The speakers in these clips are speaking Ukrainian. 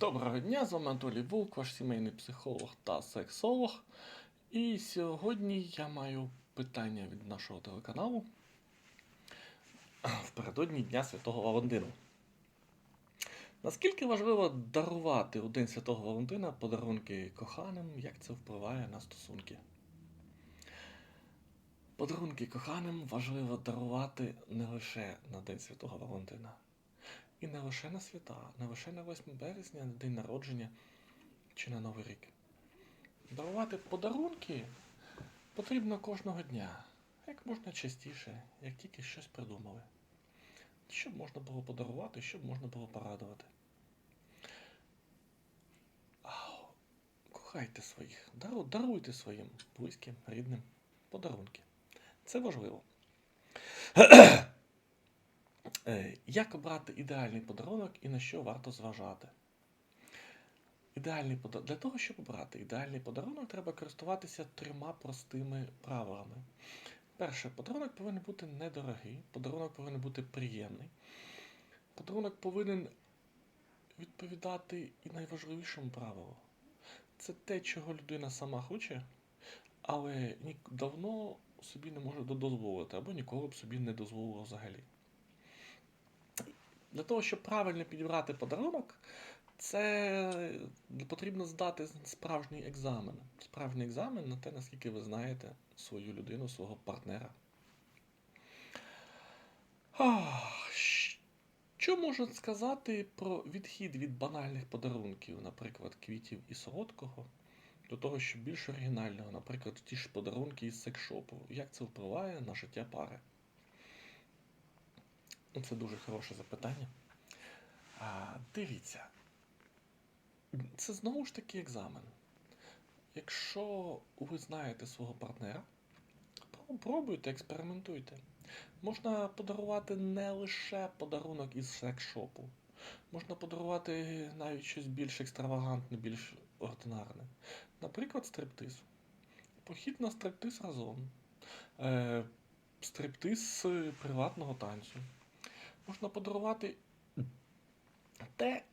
Доброго дня, з вами Анатолій Вовк, ваш сімейний психолог та сексолог. І сьогодні я маю питання від нашого телеканалу впередодні Дня Святого Валентину. Наскільки важливо дарувати у День Святого Валентина подарунки коханим, як це впливає на стосунки? Подарунки коханим важливо дарувати не лише на День Святого Валентина. І не лише на свята, не лише на 8 березня, на день народження чи на Новий рік. Дарувати подарунки потрібно кожного дня, як можна частіше, як тільки щось придумали. Щоб можна було подарувати, щоб можна було порадувати. Кохайте своїх, дару- даруйте своїм близьким, рідним подарунки. Це важливо. Е, Як обрати ідеальний подарунок і на що варто зважати? Ідеальний пода- Для того, щоб обрати ідеальний подарунок, треба користуватися трьома простими правилами. Перше, подарунок повинен бути недорогий, подарунок повинен бути приємний. Подарунок повинен відповідати і найважливішому правилу. Це те, чого людина сама хоче, але давно собі не може дозволити, або ніколи б собі не дозволила взагалі. Для того, щоб правильно підібрати подарунок, це потрібно здати справжній екзамен. Справжній екзамен на те, наскільки ви знаєте свою людину, свого партнера. Що можна сказати про відхід від банальних подарунків, наприклад, квітів і солодкого, до того, що більш оригінального, наприклад, ті ж подарунки із секшопу. Як це впливає на життя пари? Ну, Це дуже хороше запитання. А, дивіться. Це знову ж таки екзамен. Якщо ви знаєте свого партнера, про- пробуйте, експериментуйте. Можна подарувати не лише подарунок із секс-шопу. Можна подарувати навіть щось більш екстравагантне, більш ординарне. Наприклад, стриптиз. Похід на стриптиз разом. Е, стриптиз приватного танцю. Можна подарувати те,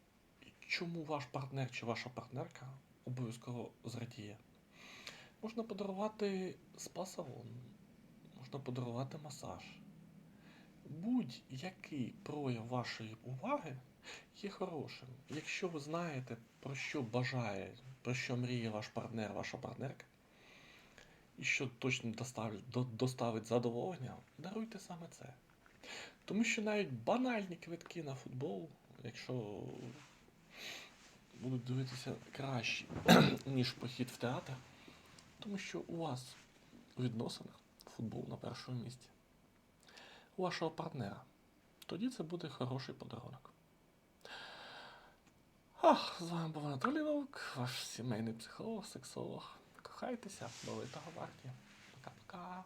чому ваш партнер чи ваша партнерка обов'язково зрадіє. Можна подарувати спа-салон, можна подарувати масаж. Будь-який прояв вашої уваги є хорошим. Якщо ви знаєте, про що бажає, про що мріє ваш партнер, ваша партнерка, і що точно доставить, доставить задоволення, даруйте саме це. Тому що навіть банальні квитки на футбол, якщо будуть дивитися краще, ніж похід в театр, тому що у вас у відносинах футбол на першому місці. У вашого партнера. Тоді це буде хороший подарунок. Ах, з вами був Анатолій Вовк, ваш сімейний психолог, сексолог. Кохайтеся, бо ви того варті. Пока-пока.